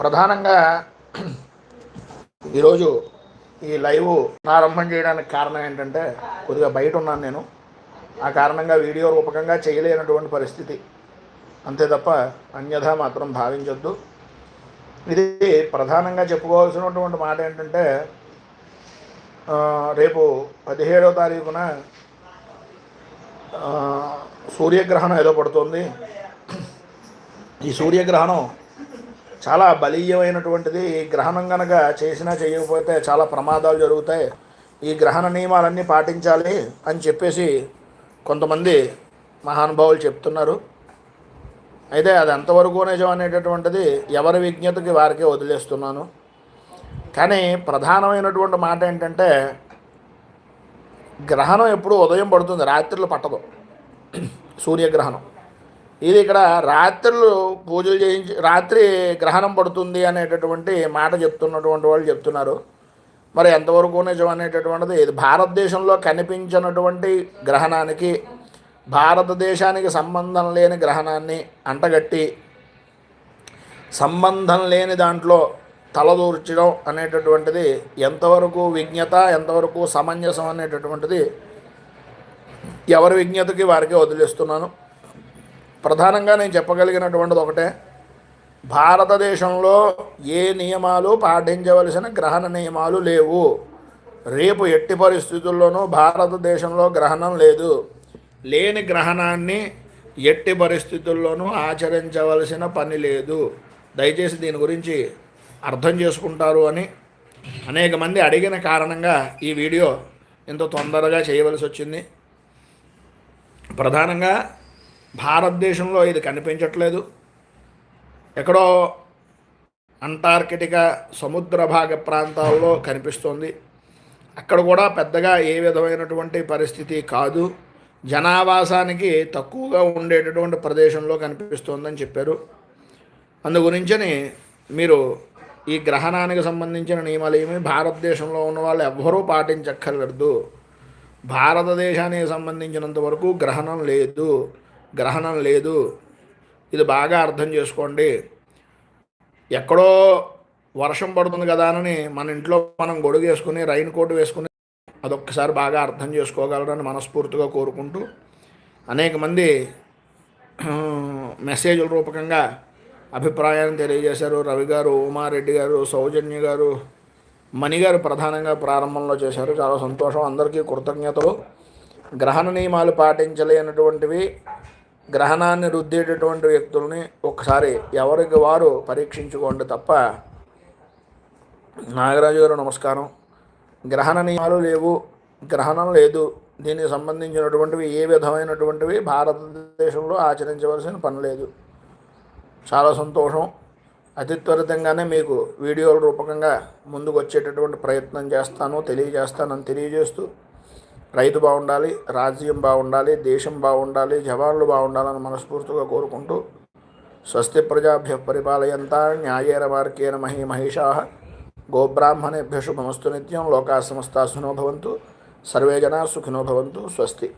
ప్రధానంగా ఈరోజు ఈ లైవ్ ప్రారంభం చేయడానికి కారణం ఏంటంటే కొద్దిగా బయట ఉన్నాను నేను. ఆ కారణంగా వీడియో రూపకంగా చేయలేనటువంటి పరిస్థితి. అంతే తప్ప అన్యథా మాత్రం భావించొద్దు. ఇది ప్రధానంగా చెప్పుకోవాల్సినటువంటి మాట ఏంటంటే రేపు పదిహేడవ తారీఖున సూర్యగ్రహణం ఏదో పడుతుంది. ఈ సూర్యగ్రహణం చాలా బలీయమైనటువంటిది ఈ గ్రహణం కనుక చేసినా చేయకపోతే చాలా ప్రమాదాలు జరుగుతాయి. ఈ గ్రహణ నియమాలన్నీ పాటించాలి అని చెప్పేసి కొంతమంది మహానుభావులు చెప్తున్నారు. అయితే అది ఎంతవరకు నిజం అనేటటువంటిది ఎవరి విజ్ఞతకి వారికే వదిలేస్తున్నాను. కానీ ప్రధానమైనటువంటి మాట ఏంటంటే గ్రహణం ఎప్పుడు ఉదయం పడుతుంది రాత్రులు పట్టదు. సూర్యగ్రహణం. ఇది ఇక్కడ రాత్రులు పూజలు చేయించి రాత్రి గ్రహణం పడుతుంది అనేటటువంటి మాట చెప్తున్నటువంటి వాళ్ళు చెప్తున్నారు. మరి ఎంతవరకు నిజం అనేటటువంటిది ఇది భారతదేశంలో కనిపించినటువంటి గ్రహణానికి భారతదేశానికి సంబంధం లేని గ్రహణాన్ని అంటగట్టి సంబంధం లేని దాంట్లో తలదూర్చడం అనేటటువంటిది ఎంతవరకు విజ్ఞత ఎంతవరకు సమంజసం అనేటటువంటిది ఎవరి విజ్ఞతకి వారికి వదిలేస్తున్నాను. ప్రధానంగా నేను చెప్పగలిగినటువంటిది ఒకటే. భారతదేశంలో ఏ నియమాలు పాటించవలసిన గ్రహణ నియమాలు లేవు. రేపు ఎట్టి పరిస్థితుల్లోనూ భారతదేశంలో గ్రహణం లేదు. లేని గ్రహణాన్ని ఎట్టి పరిస్థితుల్లోనూ ఆచరించవలసిన పని లేదు. దయచేసి దీని గురించి అర్థం చేసుకుంటారు అని అనేక మంది అడిగిన కారణంగా ఈ వీడియో ఇంత తొందరగా చేయవలసి వచ్చింది. ప్రధానంగా భారతదేశంలో ఇది కనిపించట్లేదు. ఎక్కడో అంటార్కిటికా సముద్ర భాగ ప్రాంతాల్లో కనిపిస్తుంది. అక్కడ కూడా పెద్దగా ఏ విధమైనటువంటి పరిస్థితి కాదు. జనావాసానికి తక్కువగా ఉండేటటువంటి ప్రదేశంలో కనిపిస్తోందని చెప్పారు. అందు గురించని మీరు ఈ గ్రహణానికి సంబంధించిన నియమాలు ఏమి భారతదేశంలో ఉన్న వాళ్ళు ఎవ్వరూ పాటించక్కర్లేదు. భారతదేశానికి సంబంధించినంత వరకు గ్రహణం లేదు. గ్రహణం లేదు. ఇది బాగా అర్థం చేసుకోండి. ఎక్కడో వర్షం పడుతుంది కదా అని మన ఇంట్లో మనం గొడుగు వేసుకుని రైన్ కోట్ వేసుకుని అదొక్కసారి బాగా అర్థం చేసుకోగలరని మనస్ఫూర్తిగా కోరుకుంటూ అనేక మంది మెసేజ్ల రూపకంగా అభిప్రాయాన్ని తెలియజేశారు. రవి గారు ఉమారెడ్డి గారు సౌజన్య గారు మణి గారు ప్రధానంగా ప్రారంభంలో చేశారు. చాలా సంతోషం. అందరికీ కృతజ్ఞతలు. గ్రహణ నియమాలు పాటించలేనటువంటివి గ్రహణాన్ని రుద్దేటటువంటి వ్యక్తుల్ని ఒకసారి ఎవరికి వారు పరీక్షించుకోండి తప్ప నాగరాజు గారు నమస్కారం. గ్రహణ నియమాలు లేవు గ్రహణం లేదు. దీనికి సంబంధించినటువంటివి ఏ విధమైనటువంటివి భారతదేశంలో ఆచరించవలసిన పని లేదు. చాలా సంతోషం. అతి త్వరితంగానే మీకు వీడియోల రూపకంగా ముందుకు వచ్చేటటువంటి ప్రయత్నం చేస్తాను తెలియజేస్తానని తెలియజేస్తూ రైతు బాగుండాలి రాజ్యం బాగుండాలి దేశం బాగుండాలి జవాన్లు బాగుండాలని మనస్ఫూర్తిగా కోరుకుంటూ స్వస్తి ప్రజాభ్య పరిపాలయంతా న్యాయేన మార్గేణ మహీ మహిషా. గోబ్రాహ్మణేభ్య శుభమస్తు నిత్యం లోకా సమస్త సుఖినో భవంతు సర్వే జనా సుఖినో భవంతు స్వస్తి.